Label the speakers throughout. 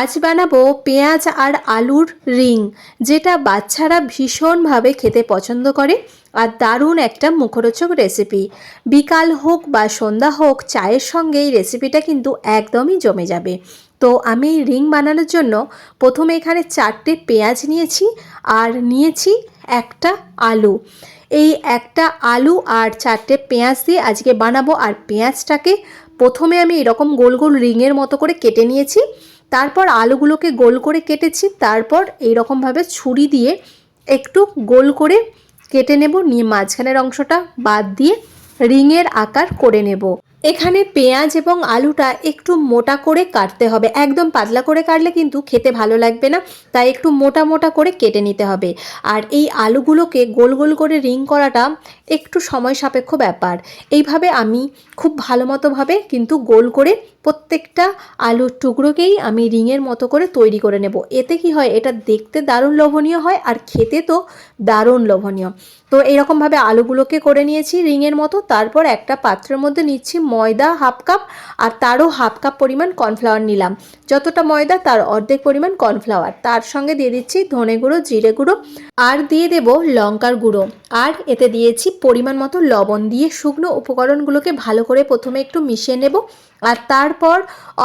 Speaker 1: আজ বানাবো পেঁয়াজ আর আলুর রিং, যেটা বাচ্চারা ভীষণভাবে খেতে পছন্দ করে আর দারুণ একটা মুখরোচক রেসিপি বিকাল হোক বা সন্ধ্যা হোক, চায়ের সঙ্গে এই রেসিপিটা কিন্তু একদমই জমে যাবে। তো আমি এই রিং বানানোর জন্য প্রথমে এখানে চারটে পেঁয়াজ নিয়েছি আর নিয়েছি একটা আলু। এই একটা আলু আর চারটে পেঁয়াজ দিয়ে আজকে বানাবো আর পেঁয়াজটাকে প্রথমে আমি এরকম গোল গোল রিংয়ের মতো করে কেটে নিয়েছি। তারপর আলুগুলোকে গোল করে কেটেছি। তারপর এইরকমভাবে ছুরি দিয়ে একটু গোল করে কেটে নেব। নিয়ে মাঝখানের অংশটা বাদ দিয়ে রিংয়ের আকার করে নেব। এখানে পেঁয়াজ এবং আলুটা একটু মোটা করে কাটতে হবে। একদম পাতলা করে কাটলে কিন্তু খেতে ভালো লাগবে না, তাই একটু মোটা মোটা করে কেটে নিতে হবে। আর এই আলুগুলোকে গোল গোল করে রিং করাটা একটু সময় সাপেক্ষ ব্যাপার। এইভাবে আমি খুব ভালো মতোভাবে কিন্তু গোল করে প্রত্যেকটা আলুর টুকরোকেই আমি রিংয়ের মতো করে তৈরি করে নেব। এতে কি হয়? এটা দেখতে দারুণ লোভনীয় হয় আর খেতে তো দারুণ লোভনীয়। তো এরকমভাবে আলুগুলোকে করে নিয়েছি রিংয়ের মতো। তারপর একটা পাত্রের মধ্যে নিচ্ছি ময়দা হাফ কাপ আর তারও হাফ কাপ পরিমাণ কর্নফ্লাওয়ার নিলাম। যতটা ময়দা তার অর্ধেক পরিমাণ কর্নফ্লাওয়ার। তার সঙ্গে দিয়ে দিচ্ছি ধনে গুঁড়ো, জিরে গুঁড়ো আর দিয়ে দেব লঙ্কার গুঁড়ো। আর এতে দিয়েছি পরিমাণ মতো লবণ দিয়ে শুকনো উপকরণগুলোকে ভালো করে প্রথমে একটু মিশিয়ে নেব। আর তারপর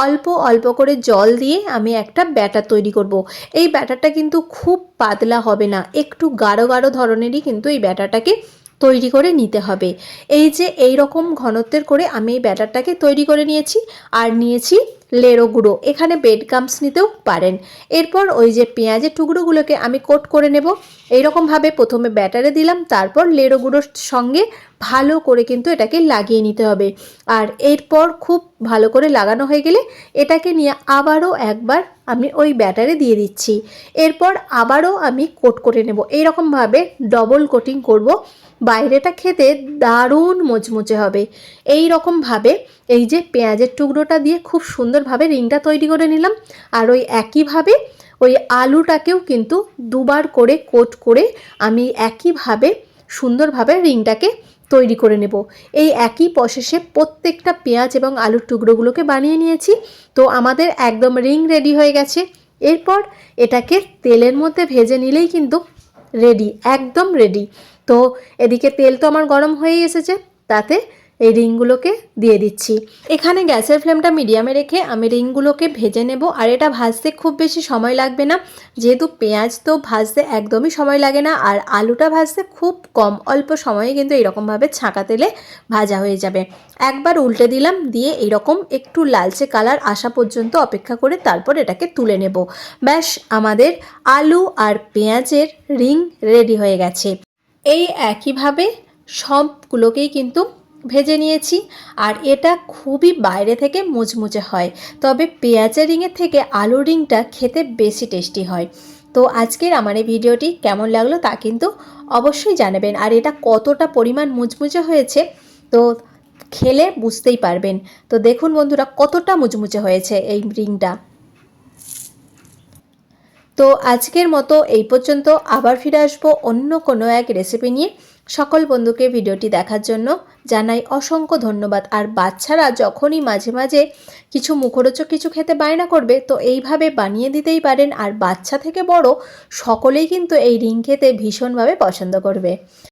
Speaker 1: অল্প অল্প করে জল দিয়ে আমি একটা ব্যাটার তৈরি করব। এই ব্যাটারটা কিন্তু খুব পাতলা হবে না, একটু গাঢ় গাঢ় ধরনেরই কিন্তু এই ব্যাটারটাকে তৈরি করে নিতে হবে। এই যে এই রকম ঘনত্বের করে আমি এই ব্যাটারটাকে তৈরি করে নিয়েছি আর নিয়েছি লেরো গুঁড়ো, এখানে বেড গামস নিতেও পারেন। এরপর ওই যে পেঁয়াজের টুকরোগুলোকে আমি কোট করে নেব। এইরকমভাবে প্রথমে ব্যাটারে দিলাম, তারপর লেরো গুঁড়োর সঙ্গে ভালো করে কিন্তু এটাকে লাগিয়ে নিতে হবে। আর এরপর খুব ভালো করে লাগানো হয়ে গেলে এটাকে নিয়ে আবারও একবার আমি ওই ব্যাটারে দিয়ে দিচ্ছি। এরপর আবারও আমি কোট করে নেব। এইরকমভাবে ডবল কোটিং করব। বাইরেটা খেতে দারুণ মুচমুচে হবে। এই রকমভাবে এই যে পেঁয়াজের টুকরোটা দিয়ে খুব সুন্দরভাবে রিংটা তৈরি করে নিলাম। আর ওই একইভাবে ওই আলুটাকেও কিন্তু দুবার করে কোট করে আমি একইভাবে সুন্দরভাবে রিংটাকে তৈরি করে নেব। এই একই প্রসেসে প্রত্যেকটা পেঁয়াজ এবং আলুর টুকরোগুলোকে বানিয়ে নিয়েছি। তো আমাদের একদম রিং রেডি হয়ে গেছে। এরপর এটাকে তেলের মধ্যে ভেজে নিলেই কিন্তু রেডি একদম রেডি তো এদিকে তেল তো আমার গরম হয়েই এসেছে। তাতে এই রিংগুলোকে দিয়ে দিচ্ছি। এখানে গ্যাসের ফ্লেমটা মিডিয়ামে রেখে আমি রিংগুলোকে ভেজে নেব। আর এটা ভাজতে খুব বেশি সময় লাগবে না। যেহেতু পেঁয়াজ তো ভাজতে একদমই সময় লাগে না, আর আলুটা ভাজতে খুব কম অল্প সময়ে কিন্তু এরকমভাবে ছাঁকা তেলে ভাজা হয়ে যাবে। একবার উল্টে দিলাম, দিয়ে এরকম একটু লালচে কালার আসা পর্যন্ত অপেক্ষা করে তারপর এটাকে তুলে নেব। ব্যাস, আমাদের আলু আর পেঁয়াজের রিং রেডি হয়ে গেছে। এই একইভাবে সবগুলোকেই কিন্তু ভেজে নিয়েছি আর এটা খুবই বাইরে থেকে মুচমুচে হয়। তবে পেঁয়াজের রিংয়ের থেকে আলু রিংটা খেতে বেশি টেস্টি হয়। তো আজকের আমার এই ভিডিওটি কেমন লাগল তা কিন্তু অবশ্যই জানাবেন। আর এটা কতটা পরিমাণ মুচমুচে হয়েছে তো খেলে বুঝতেই পারবেন। তো দেখুন বন্ধুরা কতটা মুচমুচে হয়েছে এই রিংটা তো আজকের মতো এই পর্যন্ত আবার ফিরে আসব অন্য কোনো এক রেসিপি নিয়ে। সকল বন্ধুকে ভিডিওটি দেখার জন্য জানাই অসংখ্য ধন্যবাদ। আর বাচ্চারা যখনই মাঝে মাঝে কিছু মুখরোচক কিছু খেতে বায়না করবে, তো এইভাবে বানিয়ে দিতেই পারেন। আর বাচ্চা থেকে বড় সকলেই কিন্তু এই রিং খেতে ভীষণভাবে পছন্দ করবে।